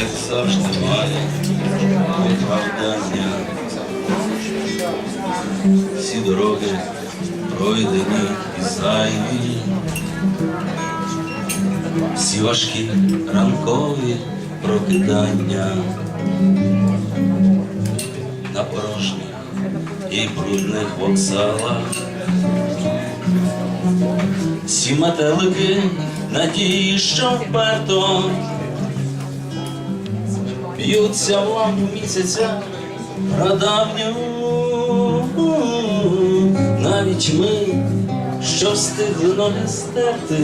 як завжди має оправдання, Всі дороги пройдені і зайві, всі важкі ранкові прокидання на порожніх і брудних вокзалах. Всі метелики надії, що вперто б'ються в лампу місяця прадавню, навіть ми, що встигли ноги стерти,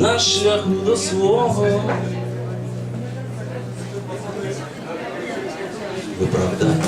на шляху до свого. Виправдання.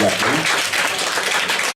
Дякую.